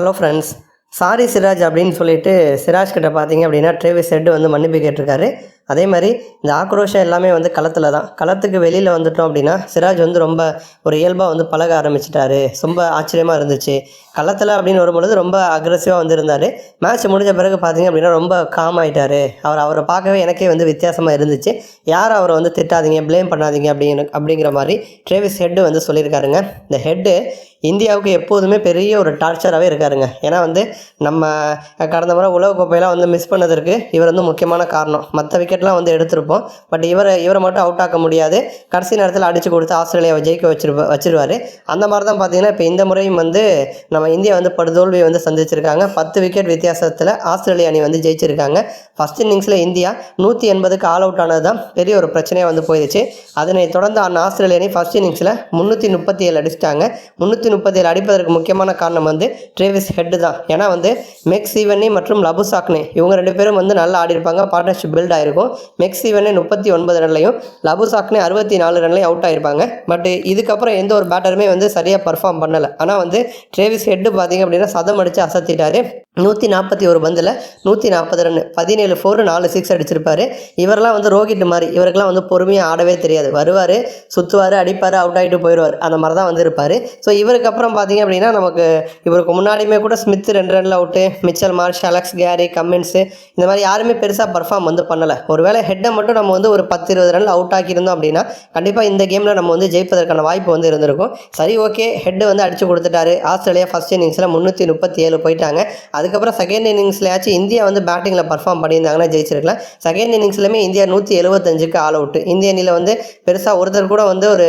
Hello friends sorry Siraj அப்படின்னு சொல்லிட்டு சிராஜ் கிட்ட பார்த்தீங்க அப்படின்னா ட்ரேவிஸ் ஹெட் வந்து மன்னிப்பு கேட்டிருக்காரு. அதே மாதிரி இந்த ஆக்ரோஷம் எல்லாமே வந்து களத்தில் தான் களத்துக்கு வெளியில் வந்துட்டோம் அப்படின்னா சிராஜ் வந்து ரொம்ப ஒரு இயல்பாக வந்து பழக ஆரம்பிச்சிட்டாரு. ரொம்ப ஆச்சரியமாக இருந்துச்சு. களத்தில் அப்படின்னு வரும்பொழுது ரொம்ப அக்ரெசிவாக வந்து இருந்தார் மேட்ச் முடிஞ்ச பிறகு பார்த்தீங்க அப்படின்னா ரொம்ப காம் ஆயிட்டாரு. அவர் அவரை பார்க்கவே எனக்கே வந்து வித்தியாசமாக இருந்துச்சு. யாரும் அவரை வந்து திட்டாதீங்க ப்ளேம் பண்ணாதீங்க அப்படின்னு அப்படிங்கிற மாதிரி ட்ரேவிஸ் ஹெட்டு வந்து சொல்லியிருக்காருங்க. இந்த ஹெட்டு இந்தியாவுக்கு எப்போதுமே பெரிய ஒரு டார்ச்சராகவே இருக்காருங்க. ஏன்னா வந்து நம்ம கடந்த முறை உலகக்கோப்பையெல்லாம் வந்து மிஸ் பண்ணதற்கு இவர் வந்து முக்கியமான காரணம். மற்ற விக்கெட் விக்கெட்லாம் வந்து எடுத்திருப்போம். பட் இவரை இவரை மட்டும் அவுட் ஆக்க முடியாது. கடைசி நேரத்தில் அடித்து கொடுத்து ஆஸ்திரேலியாவை ஜெயிக்க வச்சிருப்ப வச்சிருவார். அந்த மாதிரி தான் பார்த்தீங்கன்னா இப்போ இந்த முறையும் வந்து நம்ம இந்தியா வந்து படுதோல்வியை வந்து சந்திச்சிருக்காங்க. பத்து விக்கெட் வித்தியாசத்தில் ஆஸ்திரேலியா அணி வந்து ஜெயிச்சிருக்காங்க. ஃபஸ்ட் இன்னிங்ஸில் இந்தியா நூற்றி எண்பதுக்கு ஆல் அவுட் ஆனது தான் பெரிய ஒரு பிரச்சனையாக வந்து போயிடுச்சு அதனை தொடர்ந்து அந்த ஆஸ்திரேலிய அணி ஃபஸ்ட் இன்னிங்ஸில் முந்நூற்றி முப்பத்தி ஏழு அடிச்சிட்டாங்க. முந்நூற்றி முப்பத்தி ஏழு அடிப்பதற்கு முக்கியமான காரணம் வந்து ட்ரேவிஸ் ஹெட் தான். ஏன்னா வந்து மெக்ஸ் ஈவனி மற்றும் லபு சாக்னே இவங்க ரெண்டு பேரும் வந்து நல்லா ஆடி இருப்பாங்க பார்ட்னர்ஷிப் பில்ட் ஆயிருக்கும். மெக்ஸ் ஈவனே முப்பத்தி ஒன்பது ரன்லையும் லபுசாக்னே அறுபத்தி நாலு ரன்லையும் அவுட் ஆயிருப்பாங்க. பட் இதுக்கப்புறம் எந்த ஒரு பேட்டருமே வந்து சரியாக பர்ஃபார்ம் பண்ணலை. ஆனால் வந்து ட்ரேவிஸ் ஹெட்டு பார்த்தீங்க அப்படின்னா சதம் அடித்து அசத்திட்டாரு. நூற்றி நாற்பத்தி ஒரு பந்தில் நூற்றி நாற்பது ரன் பதினேழு ஃபோர் நாலு சிக்ஸ் அடிச்சிருப்பாரு. இவரெல்லாம் வந்து ரோஹிட் மாதிரி இவருக்கெல்லாம் வந்து பொறுமையாக ஆடவே தெரியாது. வருவார் சுற்றுவார் அடிப்பார் அவுட் ஆகிட்டு போயிடுவார். அந்த மாதிரி தான் வந்து இருப்பார். ஸோ இவருக்கு அப்புறம் பார்த்தீங்க அப்படின்னா நமக்கு இவருக்கு முன்னாடியுமே கூட ஸ்மித் ரெண்டு Ranil out Mitchell Marsh Alex Carey Cummins இந்த மாதிரி யாருமே பெருசாக பர்ஃபார்ம் வந்து பண்ணலை. ஒருவேளை ஹெட்டை மட்டும் நம்ம வந்து ஒரு பத்து இருபது ரன் அவுட் ஆக்கியிருந்தோம் அப்படின்னா கண்டிப்பாக இந்த கேமில் நம்ம வந்து ஜெயிப்பதற்கான வாய்ப்பு வந்து இருந்திருக்கும். சரி ஓகே ஹெட்டு வந்து அடிச்சு கொடுத்துட்டாரு. ஆஸ்திரேலியா ஃபஸ்ட் இன்னிங்ஸில் முந்நூற்றி முப்பத்தி ஏழு போயிட்டாங்க. அதுக்கப்புறம் செகண்ட் இன்னிங்ஸ்லையாச்சும் இந்தியா வந்து பேட்டிங்கில் பர்ஃபார்ம் பண்ணியிருந்தாங்கன்னா ஜெயிச்சிருக்கலாம். செகண்ட் இன்னிங்ஸ்லையுமே இந்தியா நூற்றி எழுபத்தஞ்சுக்கு ஆல் அவுட் இந்திய அணியில் வந்து பெருசாக ஒருத்தர் கூட வந்து ஒரு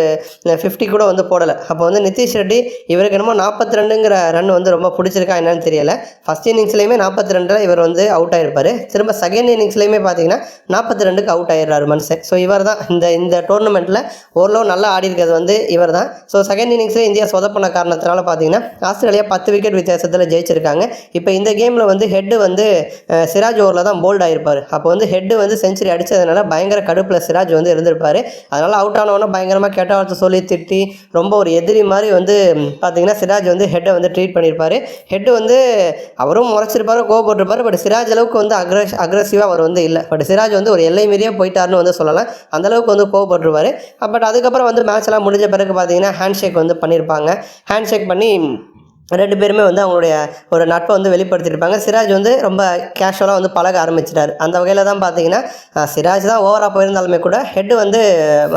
ஃபிஃப்டி கூட வந்து போடலை. அப்போ வந்து நிதிஷ் ரெட்டி இவருக்கு என்னமோ நாற்பத்தி ரெண்டுங்கிற ரன் வந்து ரொம்ப பிடிச்சிருக்கா என்னன்னு தெரியல. ஃபஸ்ட் இன்னிங்ஸ்லேயுமே நாற்பத்தி ரெண்டில் இவர் வந்து அவுட் ஆயிருப்பார். திரும்ப செகண்ட் இன்னிங்ஸ்லேயுமே பார்த்தீங்கன்னா நாற்பத்தி ரெண்டுக்கு அவுட் ஆயிடுறாரு மனுஷன். ஸோ இவர் தான் இந்த இந்த டோர்னமெண்ட்டில் ஓரளவு நல்லா ஆடி இருக்கிறது வந்து இவர் தான் ஸோ செகண்ட் இன்னிங்ஸில் இந்தியா சொதப்பின காரணத்தினால பார்த்தீங்கன்னா ஆஸ்திரேலியா பத்து விக்கெட் வித்தியாசத்தில் ஜெயிச்சிருக்காங்க. இப்போ இந்த கேமில் வந்து ஹெட்டு வந்து சிராஜ் ஓவரில் தான் போல்ட் ஆகிருப்பார் அப்போ வந்து ஹெட்டு வந்து செஞ்சுரி அடித்ததுனால பயங்கர கடுப்பில் சிராஜ் வந்து இருந்திருப்பார். அதனால் அவுட் ஆனவொன்னே பயங்கரமாக கெட்ட வார்த்தை சொல்லி திட்டி ரொம்ப ஒரு எதிரி மாதிரி வந்து பார்த்தீங்கன்னா சிராஜ் வந்து ஹெட்டை வந்து ட்ரீட் பண்ணியிருப்பார் ஹெட்டு வந்து அவரும் முறைச்சிருப்பாரு கோவப்பட்டிருப்பார் பட் சிராஜ் அளவுக்கு வந்து அக்ரஸ் அக்ரஸிவாக அவர் வந்து இல்லை. பட் சிராஜ் வந்து ஒரு எல்லை மீறியே போயிட்டாருன்னு வந்து சொல்லலாம். அந்தளவுக்கு வந்து கோவப்பட்டிருப்பாரு பட் அதுக்கப்புறம் வந்து மேட்ச் எல்லாம் முடிஞ்ச பிறகு பார்த்தீங்கன்னா ஹேண்ட் ஷேக் வந்து பண்ணியிருப்பாங்க ஹேண்ட் ஷேக் பண்ணி ரெண்டு பேருமே வந்து அவங்களுடைய ஒரு நட்பை வந்து வெளிப்படுத்தியிருப்பாங்க. சிராஜ் வந்து ரொம்ப கேஷுவலாக வந்து பழக ஆரம்பிச்சிட்டாரு. அந்த வகையில் தான் பார்த்தீங்கன்னா சிராஜ் தான் ஓவராக போயிருந்தாலுமே கூட ஹெட்டு வந்து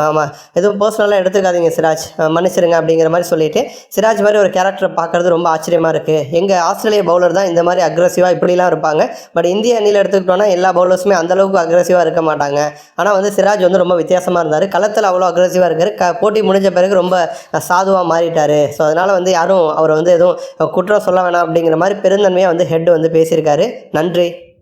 ஆமாம் எதுவும் பர்சனலாக எடுத்துக்காதீங்க சிராஜ். மன்னிச்சிருங்க அப்படிங்கிற மாதிரி சொல்லிட்டு சிராஜ் மாதிரி ஒரு கேரக்டரை பார்க்குறது ரொம்ப ஆச்சரியமாக இருக்குது எங்கள் ஆஸ்திரேலிய பவுலர் தான் இந்த மாதிரி அக்ரஸிவாக இப்படிலாம் இருப்பாங்க. பட் இந்திய அணியில் எடுத்துக்கிட்டோன்னா எல்லா பவுலர்ஸுமே அந்தளவுக்கு அக்ரஸிவாக இருக்க மாட்டாங்க. ஆனால் வந்து சிராஜ் வந்து ரொம்ப வித்தியாசமாக இருந்தார். களத்தில் அவ்வளோ அக்ரஸிவாக இருக்கார். க போட்டி முடிஞ்ச பிறகு ரொம்ப சாதுவாக மாறிட்டார். ஸோ அதனால் வந்து யாரும் அவரை வந்து எதுவும் குற்றம் சொல்ல வேணாம் அப்படிங்கிற மாதிரி பெருந்தன்மையாக வந்து ஹெட் வந்து பேசியிருக்காரு. நன்றி.